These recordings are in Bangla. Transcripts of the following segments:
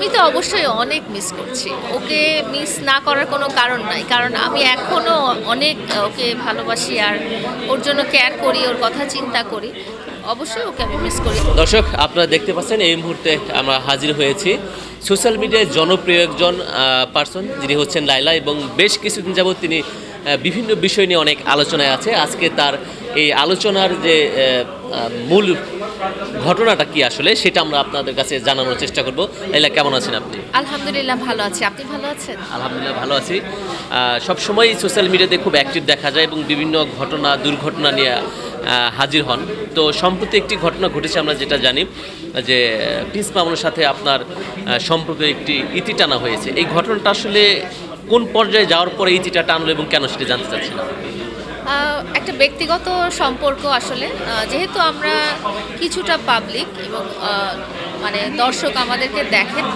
আমি তো অবশ্যই অনেক মিস করছি। ওকে মিস না করার কোনো কারণ নাই। কারণ আমি এখনও অনেক ওকে ভালোবাসি আর ওর জন্য কেয়ার করি, ওর কথা চিন্তা করি। অবশ্যই ওকে আমি মিস করি। দর্শক, আপনারা দেখতে পাচ্ছেন এই মুহূর্তে আমরা হাজির হয়েছি সোশ্যাল মিডিয়ায় জনপ্রিয় একজন পার্সন যিনি হচ্ছেন লাইলা এবং বেশ কিছুদিন যাবত তিনি বিভিন্ন বিষয় নিয়ে অনেক আলোচনায় আছে। আজকে তার এই আলোচনার যে মূল ঘটনাটা কি আসলে? সেটা আমরা আপনাদের কাছে জানানোর চেষ্টা করব। লাইলা কেমন আছেন আপনি? আলহামদুলিল্লাহ ভালো আছি। আপনি ভালো আছেন? আলহামদুলিল্লাহ ভালো আছি। সব সময় সোশ্যাল মিডিয়াতে খুব অ্যাক্টিভ দেখা যায় এবং বিভিন্ন ঘটনা দুর্ঘটনা নিয়ে হাজির হন। তো সম্প্রতি একটি ঘটনা ঘটেছে আমরা যেটা জানি যে প্রিন্স মামুনের সাথে আপনার আহ, সম্পর্কে একটি ইতি টানা হয়েছে। এই ঘটনাটা আসলে কোন পর্যায়ে যাওয়ার পরে ইতিটা টানলো এবং কেন সেটা জানতে চাচ্ছিলাম একটা ব্যক্তিগত সম্পর্ক আসলে। যেহেতু আমরা কিছুটা পাবলিক এবং মানে দর্শক আমাদেরকে দেখেন,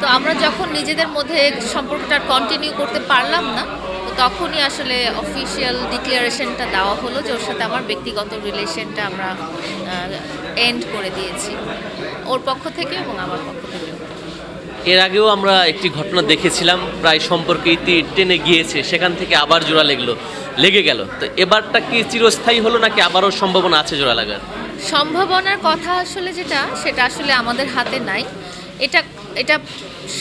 তো আমরা যখন নিজেদের মধ্যে সম্পর্কটা কন্টিনিউ করতে পারলাম না, তো তখনই আসলে অফিসিয়াল ডিক্লারেশনটা দেওয়া হলো যে ওর সাথে আমার ব্যক্তিগত রিলেশনটা আমরা এন্ড করে দিয়েছি। ওর পক্ষ থেকে এবং আমার পক্ষ থেকে। এর আগেও আমরা একটি ঘটনা দেখেছিলাম প্রায় সম্পর্কে ইতি টেনে গিয়েছে সেখান থেকে আবার জোড়া লেগলো লেগে গেল। তো এবারটা কি চিরস্থায়ী হলো নাকি আবারও সম্ভাবনা আছে জোড়া লাগার? সম্ভাবনার কথা আসলে যেটা সেটা আসলে আমাদের হাতে নাই। এটা এটা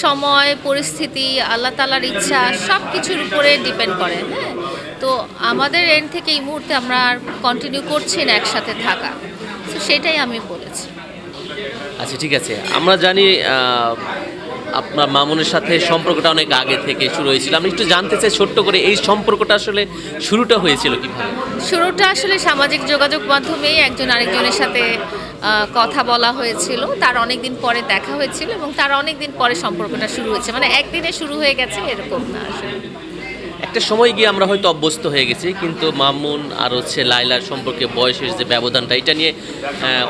সময় পরিস্থিতি আল্লাহ তালার ইচ্ছা সব কিছুর উপরে ডিপেন্ড করে হ্যাঁ? তো আমাদের এন্ড থেকে এই মুহূর্তে আমরা আর কন্টিনিউ করছি না একসাথে থাকা। তো সেটাই আমি বলেছি। আচ্ছা ঠিক আছে। আমরা জানি আপনার মামুনের সাথে সম্পর্কটা অনেক আগে থেকে শুরু হয়েছিল। আমি একটু জানতে চাই ছোট্ট করে, এই সম্পর্কটা আসলে শুরুটা হয়েছিল কীভাবে? শুরুটা আসলে সামাজিক যোগাযোগ মাধ্যমেই একজন আরেকজনের সাথে কথা বলা হয়েছিল। তার অনেক দিন পরে দেখা হয়েছিল এবং তার অনেক দিন পরে সম্পর্কটা শুরু হয়েছে। মানে একদিনে শুরু হয়ে গেছে, এরকম না আসলে। একটা সময় গিয়ে আমরা হয়তো অভ্যস্ত হয়ে গেছি, কিন্তু মামুন আর হচ্ছে লাইলার সম্পর্কে বয়সের যে ব্যবধানটা, এটা নিয়ে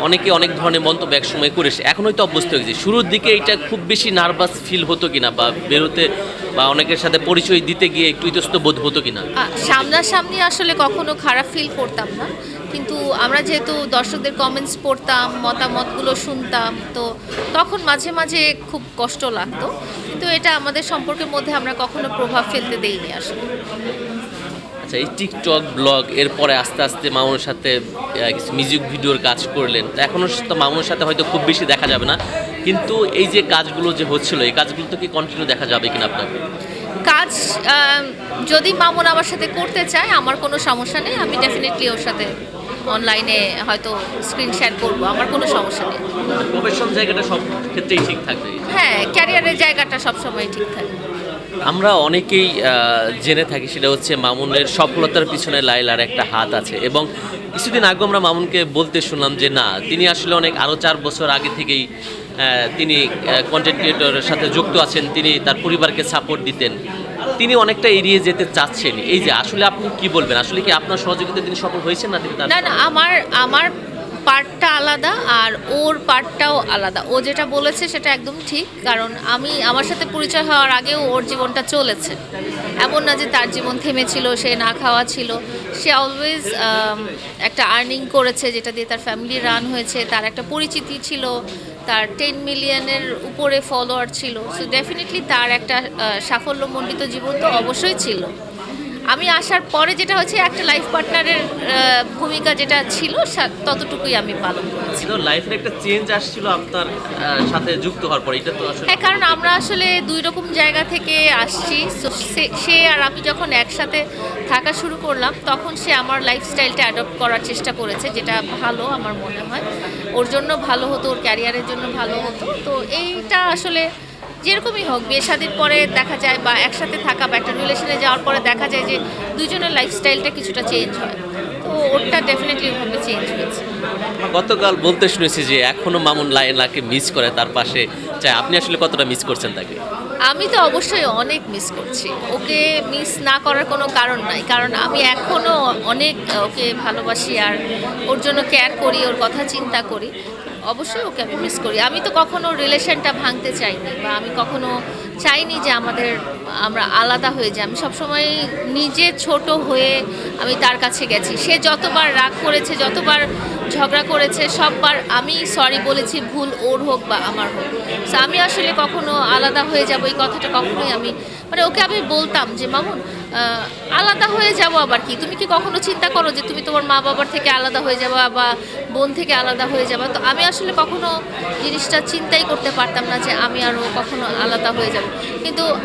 অনেকে অনেক ধরনের মন্তব্য এক সময় করেছে। এখন হয়তো অভ্যস্ত হয়ে গেছি। শুরুর দিকে এটা খুব বেশি নার্ভাস ফিল হতো কিনা বা বেরোতে বা অনেকের সাথে পরিচয় দিতে গিয়ে একটু ইতস্ত বোধ হতো কিনা? সামনাসামনি আসলে কখনো খারাপ ফিল করতাম না। কিন্তু আমরা যেহেতু দর্শকদের কমেন্টস পড়তাম মতামতগুলো শুনতাম তো তখন মাঝে মাঝে খুব কষ্ট লাগতো। কিন্তু এটা আমাদের সম্পর্কের মধ্যে আমরা কখনো প্রভাব ফেলতে দেইনি আসলে। আচ্ছা এই টিকটক ব্লগ এরপরে আস্তে আস্তে মামুনের সাথে কিছু মিউজিক ভিডিওর কাজ করলেন। তো এখনও তো মামুনের সাথে হয়তো খুব বেশি দেখা যাবে না। কিন্তু এই যে কাজগুলো যে হচ্ছিল এই কাজগুলো তো কি কন্টিনিউ দেখা যাবে কিনা আপনাকে কাজ যদি মামুন আমার সাথে করতে চায় আমার কোনো সমস্যা নেই। আমি ডেফিনেটলি ওর সাথে অনলাইনে হয়তো স্ক্রিন শেয়ার করব আমার কোনো সমস্যা নেই। প্রফেশন জায়গাটা সব ক্ষেত্রেই ঠিক থাকবে। হ্যাঁ ক্যারিয়ারের জায়গাটা সবসময় ঠিক থাকে। আমরা অনেকেই জেনে থাকি সেটা হচ্ছে মামুনের সফলতার পিছনে লাইলার একটা হাত আছে এবং কিছুদিন আগে আমরা মামুনকে বলতে শুনলাম যে না তিনি আসলে অনেক আরও চার বছর আগে থেকেই তিনি কন্টেন্ট ক্রিয়েটরের সাথে যুক্ত আছেন তিনি তার পরিবারকে সাপোর্ট দিতেন। তিনি অনেকটা এড়িয়ে যেতে চাচ্ছেন। এই যে আসলে আপনি কি বলবেন? আসলে কি আপনার সহযোগিতা তিনি সফল হয়েছেন না তিনি না না আমার আমার পার্টটা আলাদা আর ওর পার্টটাও আলাদা। ও যেটা বলেছে সেটা একদম ঠিক, কারণ আমি, আমার সাথে পরিচয় হওয়ার আগেও ওর জীবনটা চলেছে। এমন না যে তার জীবন থেমেছিল, সে না খাওয়া ছিল। সে অলওয়েজ একটা আর্নিং করেছে যেটা দিয়ে তার ফ্যামিলি রান হয়েছে, তার একটা পরিচিতি ছিল, তার টেন মিলিয়নের উপরে ফলোয়ার ছিল। সো ডেফিনেটলি তার একটা সাফল্যমণ্ডিত জীবন তো অবশ্যই ছিল। আমি আসার পরে যেটা হচ্ছে একটা লাইফ পার্টনারের ভূমিকা যেটা ছিল ততটুকুই আমি পালন করেছি। লাইফের একটা চেঞ্জ আসছিল আপনার সাথে যুক্ত হওয়ার পর এটা তো হ্যাঁ কারণ আমরা আসলে দুই রকম জায়গা থেকে আসছি। সে আর আমি যখন একসাথে থাকা শুরু করলাম তখন সে আমার লাইফস্টাইলটা অ্যাডপ্ট করার চেষ্টা করেছে যেটা ভালো আমার মনে হয়। ওর জন্য ভালো হতো ওর ক্যারিয়ারের জন্য ভালো হতো। তো এইটা আসলে যেরকমই হোক বিয়ে শাদির পরে দেখা যায় বা একসাথে থাকা বা একটা রিলেশনে যাওয়ার পরে দেখা যায় যে দুজনের লাইফস্টাইলটা কিছুটা চেঞ্জ হয়। তো ওরটা ডেফিনেটলি ওভাবে চেঞ্জ হয়েছে। গতকাল বলতে শুনেছি যে এখনও মামুন লাইলাকে মিস করে তার পাশে চাই। আপনি আসলে কতটা মিস করছেন তাকে? আমি তো অবশ্যই অনেক মিস করছি। ওকে মিস না করার কোনো কারণ নাই। কারণ আমি এখনও অনেক ওকে ভালোবাসি আর ওর জন্য কেয়ার করি ওর কথা চিন্তা করি। অবশ্যই ওকে আমি মিস করি। আমি তো কখনো রিলেশনটা ভাঙতে চাইনি বা আমি কখনো চাইনি যে আমাদের আমরা আলাদা হয়ে যাই। আমি সবসময় নিজে ছোট হয়ে আমি তার কাছে গেছি। সে যতবার রাগ করেছে, যতবার ঝগড়া করেছে, সববার আমি সরি বলেছি, ভুল ওর হোক বা আমার হোক। So, আমি আসলে কখনো আলাদা হয়ে যাব, এই কথাটা কখনোই আমি মানে ওকে আমি বলতাম যে, মামুন আলাদা হয়ে যাব আবার কি? তুমি কি কখনো চিন্তা করো যে, তুমি তোমার মা বাবার থেকে আলাদা হয়ে যাবা বা বোন থেকে আলাদা হয়ে যাবা? তো আমি আসলে কখনো জিনিসটা চিন্তাই করতে পারতাম না যে, আমি আরও কখনো আলাদা হয়ে যাব। কিন্তু